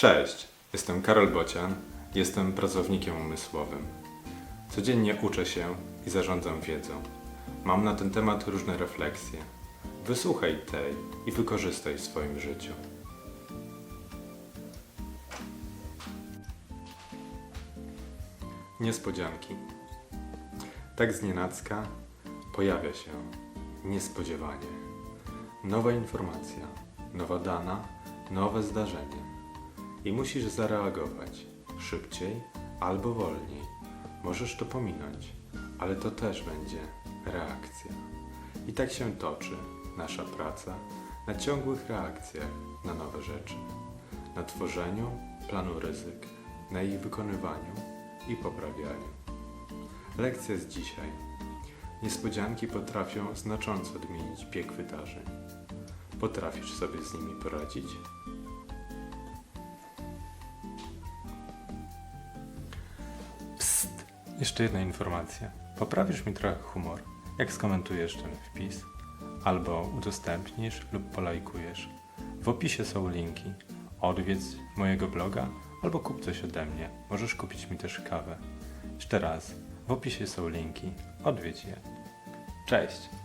Cześć, jestem Karol Bocian, jestem pracownikiem umysłowym. Codziennie uczę się i zarządzam wiedzą. Mam na ten temat różne refleksje. Wysłuchaj tej i wykorzystaj w swoim życiu. Niespodzianki. Tak znienacka pojawia się niespodziewanie. Nowa informacja, nowa dana, nowe zdarzenie. I musisz zareagować szybciej albo wolniej. Możesz to pominąć, ale to też będzie reakcja. I tak się toczy nasza praca na ciągłych reakcjach na nowe rzeczy, na tworzeniu planu ryzyk, na ich wykonywaniu i poprawianiu. Lekcja z dzisiaj. Niespodzianki potrafią znacząco odmienić bieg wydarzeń. Potrafisz sobie z nimi poradzić? Jeszcze jedna informacja. Poprawisz mi trochę humor, jak skomentujesz ten wpis, albo udostępnisz lub polajkujesz. W opisie są linki. Odwiedź mojego bloga albo kup coś ode mnie. Możesz kupić mi też kawę. Jeszcze raz, w opisie są linki. Odwiedź je. Cześć!